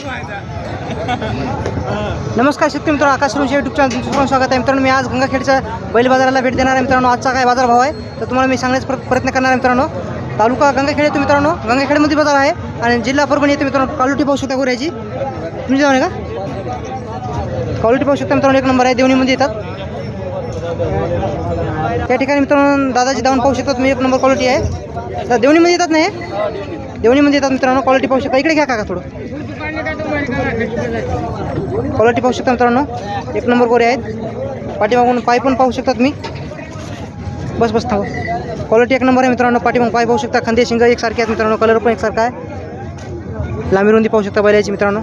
नमस्कार शेतकरी मित्रांनो आकाश रुंशी युट्यूब चॅनल तुमचं स्वागत आहे. मित्रांनो मी आज गंगाखेडच्या बैल बाजाराला भेट देणार आहे. मित्रांनो आजचा काय बाजार भाव आहे तर तुम्हाला मी सांगण्याचा प्रयत्न करणार आहे मित्रांनो. तालुका गंगाखेड येतो मित्रांनो. गंगाखेडमध्ये बाजार आहे आणि जिल्हा परभणी येतो मित्रांनो. क्वालिटी पाहू शकता गोऱ्याची. तुम्ही जाऊन का? क्वालिटी पाहू शकता मित्रांनो. एक नंबर आहे देवणीमध्ये येतात. त्या ठिकाणी मित्रांनो दादाची दावण पाहू शकता तुम्ही एक नंबर क्वालिटी आहे. तर देवणीमध्ये येतात नाही? देवणीमध्ये येतात मित्रांनो. क्वालिटी पाहू शकता. इकडे घ्या काका थोडं. क्वालिटी पाहू शकता मित्रांनो. एक नंबर गोरे आहेत. पाठीमागून पाय पण पाहू शकता तुम्ही. बस बस थांबा. क्वालिटी एक नंबर आहे मित्रांनो. पाठीमागून पाय पाहू शकता. खांदे शिंग एकसारखे आहेत मित्रांनो. कलर पण एकसारखा आहे. लांबी रुंदी पाहू शकता बैलाची मित्रांनो.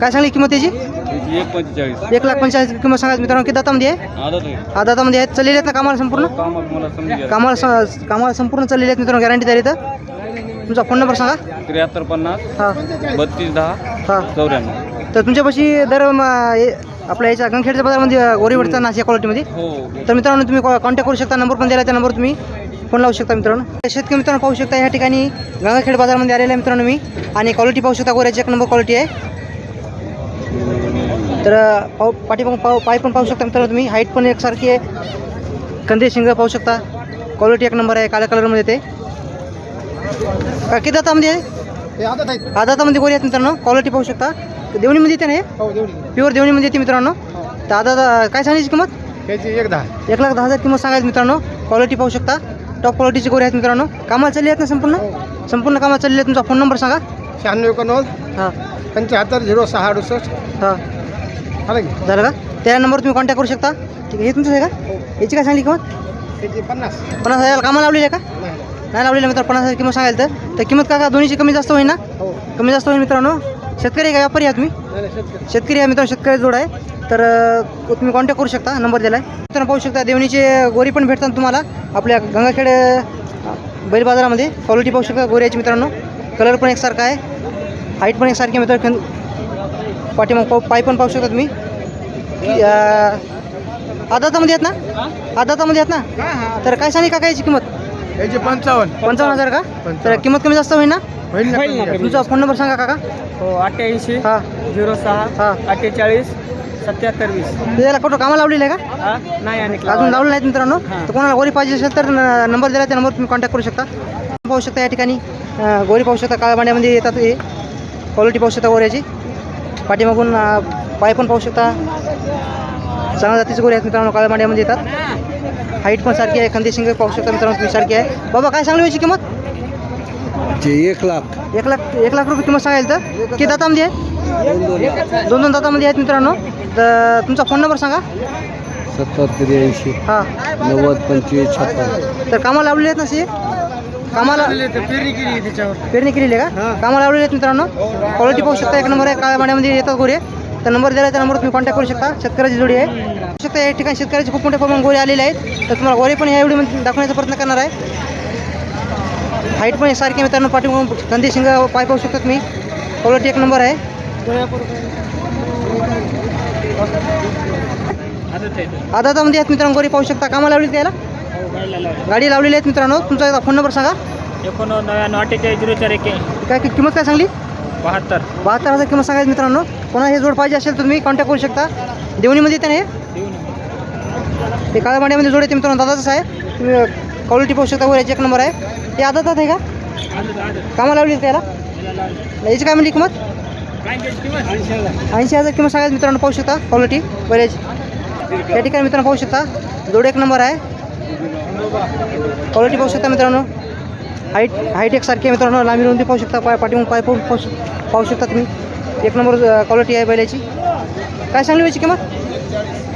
काय सांगली किंमत त्याची एक पंचेचाळीस एक लाख पंचेचाळीस किंमत सांगायची मित्रांनो. किती दातामध्ये आहे? हा दातामध्ये आहेत. चाललेले आहेत ना कामाला संपूर्ण? कामाला कामाला संपूर्ण चाललेले आहेत मित्रांनो. गॅरंटी द्यायला तर. तुमचा फोन नंबर सांगा. त्र्याहत्तर पन्नास हां. बत्तीस दहा हां. चौऱ्याण्णव. तर तुमच्यापाशी दर म, हे- आपल्या याच्या गंगखेडच्या बाजारामध्ये गोरी भेटतात ना अशा क्वालिटीमध्ये हो. तर मित्रांनो तुम्ही कॉन्टॅक्ट करू शकता नंबर पण दिला त्या नंबर तुम्ही. फोन लावू शकता मित्रांनो. शेतकरी मित्रांनो पाहू शकता या ठिकाणी गंगाखेड बाजारमध्ये आलेला आहे मित्रांनो मी. आणि क्वालिटी पाहू शकता गोऱ्याची एक नंबर क्वालिटी आहे. तर पाऊ पाठीमागून पाऊ पाय पण पाहू शकता मित्रांनो तुम्ही. हाईट पण एकसारखी आहे. कंदे शिंग पाहू शकता. क्वालिटी एक नंबर आहे काळ्या कलरमध्ये ते. किती दातामध्ये आहे? हा दातामध्ये गोरी आहेत मित्रांनो? क्वालिटी पाहू शकता. देवणीमध्ये येते ना हे? प्युअर देवणीमध्ये. येते मित्रांनो. तर आता काय सांगायची किंमत? एक दहा. एक लाख दहा हजार किंमत सांगायची मित्रांनो. क्वालिटी पाहू शकता. टॉप क्वालिटीची गोरी आहेत मित्रांनो. कामाला चालली आहेत ना संपूर्ण? संपूर्ण कामाला चालली आहेत. तुमचा फोन नंबर सांगा. शहाण्णव एकोणनव्वद हां. पंच्याहत्तर झिरो सहा अडुसष्ट. हां. झालं का? त्या नंबर तुम्ही कॉन्टॅक्ट करू शकता. ठीक आहे हे तुमचं आहे का? याची काय सांगली किंमत? पन्नास. पन्नास हजार. कामाला लावलेली आहे का? नाही नाही लावलेली मित्र पन्नास हजार किंमत सांगायला तर. तर किंमत का दोन्हीची कमी जास्त होईल ना? हो. कमी जास्त होईल मित्रांनो. शेतकरी आहे का? व्यापारी आहे तुम्ही? शेतकरी. आहे मित्रांनो शेतकरी जोड आहे. तर तुम्ही कॉन्टॅक्ट करू शकता नंबर दिला आहे मित्रांनो पाहू शकता देवणीचे गोरी पण भेटतात तुम्हाला. आपल्या गंगाखेड बैल बाजारामध्ये. क्वालिटी पाहू शकता गोऱ्याची मित्रांनो. कलर पण एकसारखा आहे. हाईट पण एकसारखी आहे मित्रांनो. पाठीमाग पाऊ पाय पण पाहू शकता तुम्ही. आदातामध्ये आहेत ना? आदातामध्ये आहेत ना? तर काय सांगली का याची किंमत? याची पंचावन्न. पंचावन्न हजार का? तर. किंमत कमी जास्त होईल ना? होईल ना कमी? तुमचा फोन नंबर सांगा काका. हो अठ्ठ्याऐंशी हां. झिरो सहा हां. अठ्ठेचाळीस सत्याहत्तर वीस. त्याला कुठं कामाला लावलेलं आहे का? हा? नाही आणि अजून लावलं नाहीत मित्रांनो. हां. तर कोणाला गोरी पाहिजे असेल तर न- नंबर दिला त्या नंबर तुम्ही कॉन्टॅक्ट करू शकता. पाहू शकता या ठिकाणी. अं, गोरी पाहू शकता काळ्या भांड्यामध्ये येतात हे. क्वालिटी पाहू शकता गोऱ्याची. पाठीमागून अं, पाय पण पाहू शकता. चांगल्या जातीचे गोरे आहेत मित्रांनो काळ्या भांड्यामध्ये येतात. हाईट पण सारखी आहे खंदी शिंग पाहू शकता मित्रांनो तुम्ही सारखी आहे. बाबा काय सांगली याची किंमत? एक लाख. एक लाख एक लाख रुपये किंमत सांगायला तर? किती दातामध्ये आहे? दोन दोन दातामध्ये आहेत मित्रांनो. तर तुमचा फोन नंबर सांगा. सत्तर त्र्याऐंशी हां. नव्वद पंचवीस छप्पन. तर कामाला लावलेले आहेत ना सी? कामाला पेरणी केली त्याच्यावर. पेरणी केलेली आहे का? कामाला लावलेले आहेत मित्रांनो. क्वालिटी पाहू शकता एक नंबर आहे काळ्या पाण्यामध्ये येतात गोरे. तर नंबर दिला त्या नंबर तुम्ही कॉन्टॅक्ट करू शकता. शेतकऱ्याची जोडी आहे. शकता या ठिकाणी शेतकऱ्याचे खूप मोठे प्रमाण गोरे आलेले आहेत. तर तुम्हाला गोरे पण या व्हिडिओमध्ये दाखवण्याचा प्रयत्न करणार आहे. हाईट पण सारखी मित्रांनो पाठीमागून कंदी शिंग पाय पाहू शकता तुम्ही. क्वालिटी एक नंबर आहे. आदातामध्ये आहेत मित्रांनो गोरी पाहू शकता. कामाला लावली त्याला गाडी लावलेली आहेत मित्रांनो. तुमचा फोन नंबर सांगा. अठ्ठेचाळीस झिरो चार काय किंमत काय सांगली? बहात्तर. बहात्तर हजार किंमत सांगायची मित्रांनो. कोणाला हे जोड पाहिजे असेल तुम्ही कॉन्टॅक्ट करू शकता. देवणीमध्ये येते ना हे हे काळ्या मांड्यामध्ये जोड येते मित्रांनो दादाच आहे. तुम्ही क्वालिटी पाहू शकता वर याची एक नंबर आहे. हे आदातात आहे का? कामाला लावली त्याला याची काय म्हणली किंमत? ऐंशी हजार किंमत सांगायला मित्रांनो पाहू शकता क्वालिटी बऱ्याची या ठिकाणी मित्रांनो पाहू शकता जोड एक नंबर आहे. क्वालिटी पाहू शकता मित्रांनो. हाईट हाईट एकसारखी आहे मित्रांनो लांबी रुंदी पाहू शकता पाय पाठीमून पाय पाहू पाहू पाहू शकता तुम्ही. एक नंबर क्वालिटी आहे बैलाची. काय सांगली याची किंमत?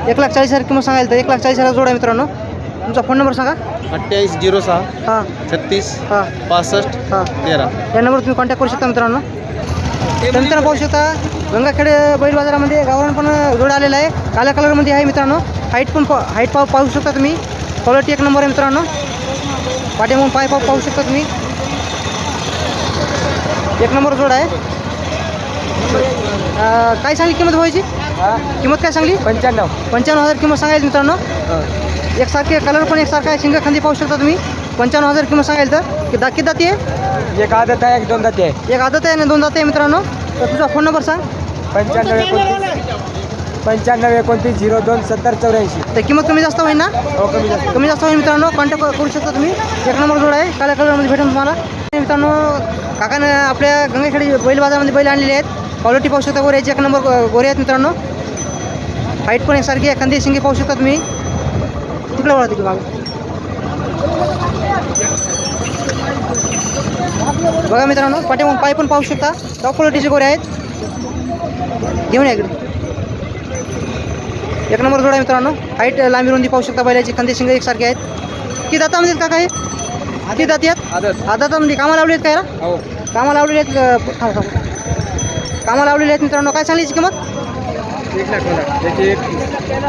एक लाख चाळीस हजार किंमत सांगायला तर एक लाख चाळीस हजार जोड आहे मित्रांनो. तुमचा फोन नंबर सांगा. अठ्ठ्याऐंशी झिरो सहा हां. छत्तीस हां. पासष्ट हां. तेरा. या नंबर तुम्ही कॉन्टॅक्ट करू शकता मित्रांनो. तर मित्रांनो पाहू शकता गंगाखेडे बैल बाजारामध्ये गावरान पण जोड आलेला आहे. काळ्या कलरमध्ये आहे मित्रांनो. हाईट पण पा हाईट पाहू पाहू शकता तुम्ही. क्वालिटी एक नंबर आहे मित्रांनो. पाठीमागून पाय पाहू पाहू शकता तुम्ही. एक नंबर जोड आहे. काय सांगली किंमत व्हायची किंमत काय सांगली? पंच्याण्णव. पंच्याण्णव हजार किंमत सांगायची मित्रांनो? एकसारखे कलर पण एकसारखा आहे. शिंग खांदी पाहू शकता तुम्ही. पंच्याण्णव हजार किंमत सांगायला तर. की किती दाती आहे? एक आदत आहे एक दोन दाती आहे. एक आदत आहे आणि दोन दात आहे मित्रांनो. तर तुझा फोन नंबर सांग. पंच्याण्णव एकोणतीस पंच्याण्णव एकोणतीस झिरो दोन सत्तर चौऱ्याऐंशी. तर किंमत कमी जास्त होईल ना? हो कमी जास्त. कमी जास्त होईल मित्रांनो. कॉन्टॅक्ट करू शकता तुम्ही. एक नंबर जोड आहे. काळ्या कलरमध्ये भेटेल तुम्हाला. मित्रांनो काकानं आपल्या गंगाखेडी बैल बाजारामध्ये बैल आणलेले आहेत. क्वालिटी पाहू शकता. गोऱ्याची एक नंबर गोरे आहेत मित्रांनो. हाईट पण एकसारखी आहे खांदे शिंगे पाहू शकता तुम्ही. तिकडे वळा तिकडे मागं? बघा मित्रांनो पाठीमागून पाय पण पाहू शकता. टॉप क्वालिटीचे गोरे आहेत. घेऊन या इकडे. एक नंबर जोड मित्रांनो. हाईट लांबी रुंदी पाहू शकता बैलाची. खांदे शिंगे एकसारखे आहेत. दातामध्ये आहेत का काही किती दाती आहेत आदत. आदातामध्ये कामाला लावली आहेत काय हो. कामाला लावलेली आहेत का- थांब थांब. कामाला लावलेली आहेत मित्रांनो. काय सांगली याची किंमत?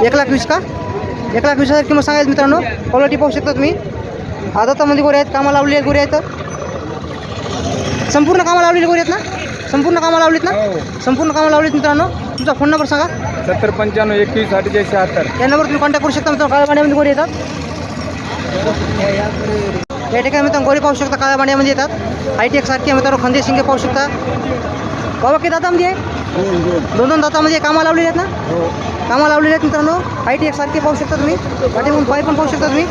एक लाख वीस का? एक लाख वीस हजार किंमत सांगायची मित्रांनो. क्वालिटी पाहू शकता तुम्ही. आदातामध्ये गोरे आहेत कामाला लावलेले आहेत गोरे आहेत संपूर्ण कामाला लावलेले गोरे आहेत ना? संपूर्ण कामाला लावलीत ना? हो. संपूर्ण कामाला लावलीत मित्रांनो. तुमचा फोन नंबर सांगा. सत्तर पंच्याण्णव एकवीस अठ्ठेचाळीस शहात्तर. या नंबर तुम्ही कॉन्टॅक्ट करू शकता मित्रांनो. काळ्या पाण्यामध्ये गोरे येतात. या ठिकाणी मित्रांनो गोरे पाहू शकता. काळ्या पाण्यामध्ये येतात. हाईट एक सारखी मित्रांनो. खंदे शिंगे पाहू शकता. बाबा किती दातामध्ये आहे? दोन दोन दातामध्ये कामाला लावलेले आहेत ना? कामाला लावलेले आहेत मित्रांनो. हाईट एक सारखी पाहू शकता तुम्ही. पाठीमधून पाय पण पाहू शकता तुम्ही.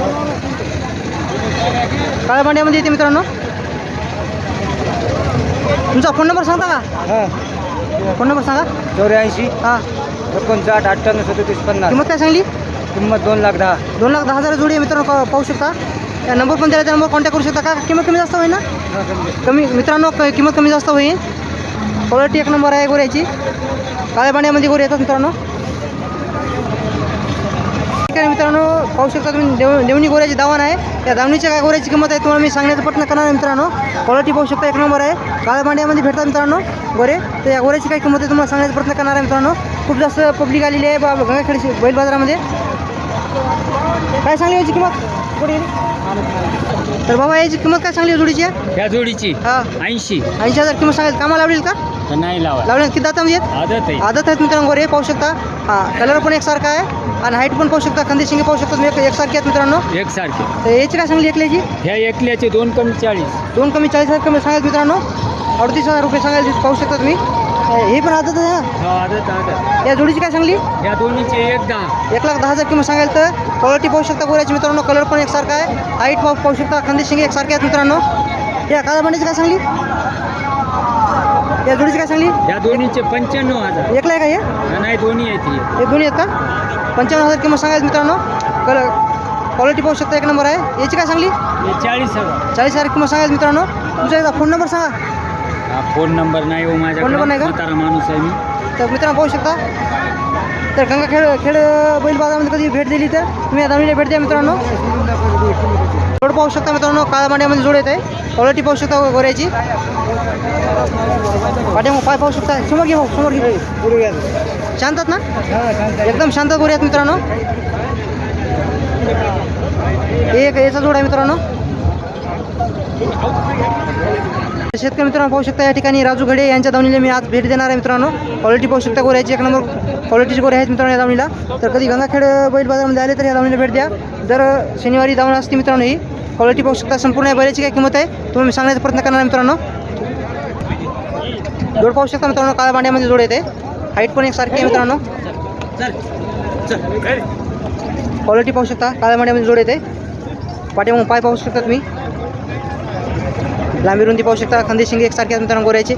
काळ्या पाण्यामध्ये येते मित्रांनो. तुमचा फोन नंबर सांगता का? हां. फोन नंबर सांगा. चौऱ्याऐंशी. हां. एकोणसाठ अठ्ठ्याण्णव सदतीस पन्नास. किंमत काय सांगली? किंमत दोन लाख दहा. दोन लाख दहा हजार जोडी आहे मित्रांनो क- पाहू शकता. त्या नंबर पण दिला त्या नंबर कॉन्टॅक्ट करू शकता. का किंमत कमी जास्त होईल ना? कमी. मित्रांनो किंमत कमी जास्त होईल. क्वालिटी एक नंबर आहे गोऱ्याची. काळ्या पाण्यामध्ये गोरे येतात मित्रांनो. ठीक आहे मित्रांनो पाहू शकता तुम्ही देव देवणी गोऱ्याची दावण आहे. त्या दावणीच्या काय गोऱ्याची किंमत आहे तुम्हाला मी सांगण्याचा प्रयत्न करणार आहे मित्रांनो. क्वालिटी पाहू शकता एक नंबर आहे. काळ्या पाण्यामध्ये भेटतात मित्रांनो गोरे. तर या गोऱ्याची काय किंमत आहे तुम्हाला सांगण्याचा प्रयत्न करणार आहे मित्रांनो. खूप जास्त पब्लिक आलेली आहे बा गंगाखेड बैल बाजारामध्ये. काय सांगली याची किंमत? कुठे? तर बाबा याची किंमत काय सांगली जोडीची? या जोडीची. हा. ऐंशी. ऐंशी हजार किंमत सांगायला कामाला लावलेली का? तर नाही लावा लावले किती आहेत? आदत आहे. आदत आहेत मित्रांनो गोरे पाहू शकता. हां कलर पण एकसारखा आहे आणि हाईट पण पाहू शकता. खंदी शिंगे पाहू शकता तुम्ही. एक एकसारखे आहेत मित्रांनो. एक सारखे तर याची काय सांगली एकल्याची? ह्या एकल्याचे दोन कमी चाळीस. दोन कमी चाळीस हजार कमी सांगायचं मित्रांनो. अडतीस हजार रुपये सांगायला पाहू शकता तुम्ही. हे पण आदत आहे ना? हा आदत आदत. या जोडीची काय सांगली? या दोन्हीचे एक दहा. एक लाख दहा हजार किंमत सांगायला तर क्वालिटी पाहू शकता गोऱ्याची मित्रांनो. कलर पण एकसारखा आहे. हाईट पाहू पाहू शकता. खंदी शिंगे एकसारखे आहेत मित्रांनो. या काळ्या काय सांगली? या जोडीची काय सांगली? या दोन्हीचे पंच्याण्णव हजार. एकला आहे का हे? नाही दोन्ही आहेत हे. हे दोन्ही आहेत का? पंचावन्न हजार किंमत सांगायचं मित्रांनो. कलर क्वालिटी पाहू शकता एक नंबर आहे. याची काय सांगली? हे चाळीस हजार. चाळीस हजार किंमत सांगायचं मित्रांनो. तुमचा एकदा फोन नंबर सांगा. हा फोन नंबर नाही हो फोन नंबर नाही का? म्हातारा माणूस आहे मी. तर मित्रांनो पाहू शकता. तर गंगाखेड खेड बैल बाजारामध्ये कधी भेट दिली तर? तुम्ही आता भेट द्या मित्रांनो. जोड पाहू शकता मित्रांनो काळ्या मांड्यामध्ये जोड येत आहे क्वालिटी पाहू शकता गोऱ्याची पाठ्या पाय पाहू शकता. समोर घे भाऊ समोर घे शांत आहेत ना? एकदम शांत गोऱ्यात मित्रांनो. एक याचा जोड आहे मित्रांनो. शेतकरी मित्रांनो पाहू शकता या ठिकाणी राजू घडे यांच्या दावणीला मी आज भेट देणार आहे मित्रांनो. क्वालिटी पाहू शकता गोऱ्याची एक नंबर क्वालिटीची गोरे आहेत मित्रांनो या दावणीला. तर कधी गंगाखेड बैल बाजारामध्ये आले तर या दावणीला भेट द्या. दर शनिवारी दावण असते मित्रांनो ही. क्वालिटी पाहू शकता संपूर्ण या बैलाची काय किंमत आहे? तुम्ही मी सांगण्याचा प्रयत्न करणार मित्रांनो. जोड पाहू शकता मित्रांनो काळ्या बांड्यामध्ये जोड येते. हाईट पण एक सारखी आहे मित्रांनो. क्वालिटी पाहू शकता काळ्या बांड्यामध्ये जोड येते. पाठीमागून पाय पाहू शकता तुम्ही. लांबी रुंदी पाहू शकता. खंदे शिंगे एकसारखे आहेत मित्रांनो गोऱ्याचे.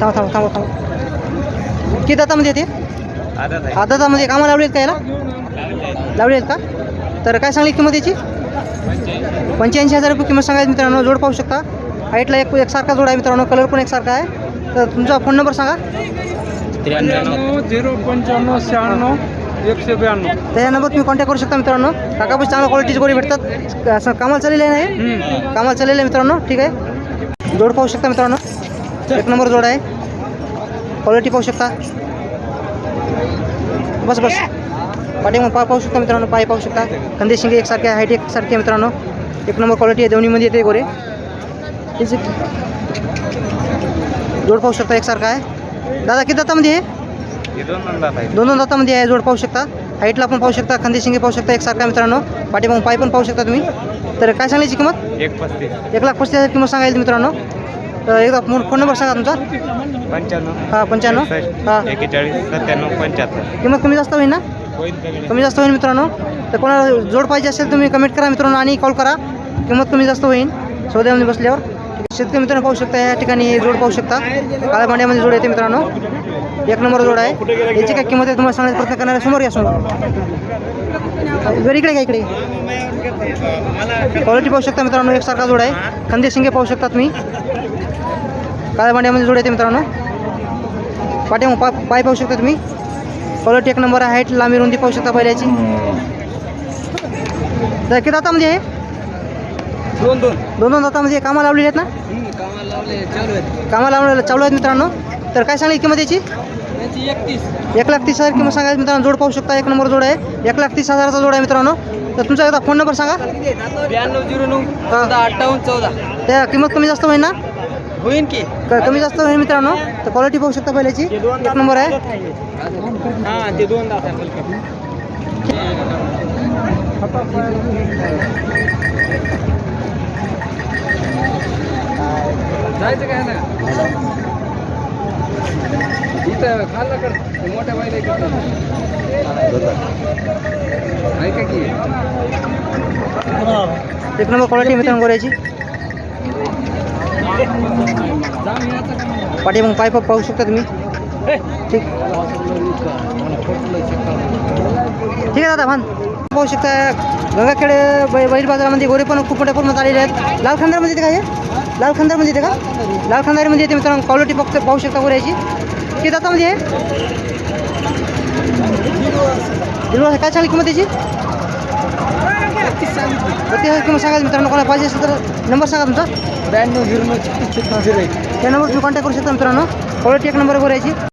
थांबा थांबा थांबा थांबा. किती दातामध्ये येते आदातामध्ये कामाला लावले आहेत का याला? लावले आहेत का? तर काय सांगली किंमत याची? पंच्याऐंशी. हजार रुपये किंमत सांगायची मित्रांनो. जोड पाहू शकता. हाईटला एक एकसारखा जोड आहे मित्रांनो. कलर पण एकसारखा आहे. तर तुमचा फोन नंबर सांगा. त्र्याण्णव झिरो पंच्याण्णव शहाण्णव. एकशे ब्याण्णव. त्या नंबर तुम्ही कॉन्टॅक्ट करू शकता मित्रांनो. काकापाशी चांगल्या क्वालिटीची गोळी भेटतात. असं कामाला चाललेलं आहे ना कामाला चाललेलं आहे मित्रांनो. ठीक आहे? जोड पाहू शकता मित्रांनो. एक नंबर जोड आहे. क्वालिटी पाहू शकता. बस बस. पाठी पाय पाहू शकता मित्रांनो. पाय पाहू शकता. कंदे शिंगे एकसारखे हाईट एकसारखे मित्रांनो. एक नंबर क्वालिटी आहे. दोन्हीमध्ये येते गोरे. जोड पाहू शकता एकसारखा आहे. दादा किती दातामध्ये आहे? दोन दोन दातामध्ये आहे जोड पाहू शकता. हाईटला पण पाहू शकता खंदे शिंगे पाहू शकता एकसारखा आहे मित्रांनो. पाठीमागून पाय पण पाहू शकता तुम्ही. तर काय सांगायची किंमत? एक पस्तीस. एक लाख पस्तीस हजार किंमत सांगायची मित्रांनो. तर एकदा फोन फोन नंबर सांगा तुमचा. पंच्याण्णव. हां पंच्याण्णव. हां. एक्केचाळीस. सत्त्याण्णव. पंच्याहत्तर. किंमत कमी जास्त होईल ना? कमी. जास्त होईल मित्रांनो. तर कोणाला जोड पाहिजे असेल तुम्ही कमेंट करा मित्रांनो आणि कॉल करा. किंमत कमी जास्त होईल. सौद्यामध्ये बसल्यावर. शेतकरी मित्रांनो पाहू शकता या ठिकाणी जोड पाहू शकता. काळ्या भांड्यामध्ये जोड येते मित्रांनो. एक नंबर जोड आहे. याची काय किंमत आहे तुम्हाला सांगण्याचा प्रयत्न करणार. समोर या समोर. बरं इकडे का इकडे. क्वालिटी पाहू शकता मित्रांनो एकसारखा जोड आहे. खंदे शिंगे पाहू शकता तुम्ही. काळ्या भांड्यामध्ये जोड येते मित्रांनो. पाठी पा पाय पाहू शकता तुम्ही. क्वालिटी एक नंबर आहे. लांबी रुंदी पाहू शकता पहिल्याची. तर किती दातामध्ये आहे दोन दोन. दोन दोन दातामध्ये कामाला लावलेली आहेत ना? कामाला लावले चालू आहेत. कामाला लावलेलं चालू आहेत मित्रांनो. तर काय सांगाल किंमत याची? एक लाख तीस हजार किंमत सांगायची मित्रांनो जोड पाहू शकता एक नंबर जोड आहे. एक लाख तीस हजाराचा जोड आहे मित्रांनो. तर तुमचा एकदा फोन नंबर सांगा. ब्याण्णव झिरो नऊ अठ्ठावन्न चौदा. त्या किंमत कमी जास्त होईल ना? होईन की. कमी जास्त होईल मित्रांनो. तर क्वालिटी पाहू शकता पहिल्याची. एक नंबर आहे. हां ते दोन दात जायचं काय ना इथं खाल्लं कर मोठ्या बाईला ऐका की एक नंबर क्वालिटी मित्रांनो गोऱ्याची पाठी मग पाईप पाहू शकता तुम्ही? ठीक। ठीक आहे दादा भान पाहू शकता गंगाखेडे बै बैल बाजारामध्ये गोरे पण खूप मोठ्या प्रमाणात आलेले आहेत. लाल खांदारमध्ये येते का हे लाल खांदारमध्ये येते का? लाल खांदारमध्ये येते मित्रांनो क्वालिटी फक्त पाहू शकता गोऱ्याची किती दातामध्ये आहे? काय चालेल किंमत त्याची प्रत्येक किंमत सांगा मित्रांनो कोणाला पाहिजे असेल तर नंबर सांगा तुमचा. ब्याण्णव झिरो नऊ छत्तीस छत्तीस झिरो एक त्या नंबर तुम्ही कॉन्टॅक्ट करू शकता मित्रांनो. क्वालिटी एक नंबर गोऱ्याची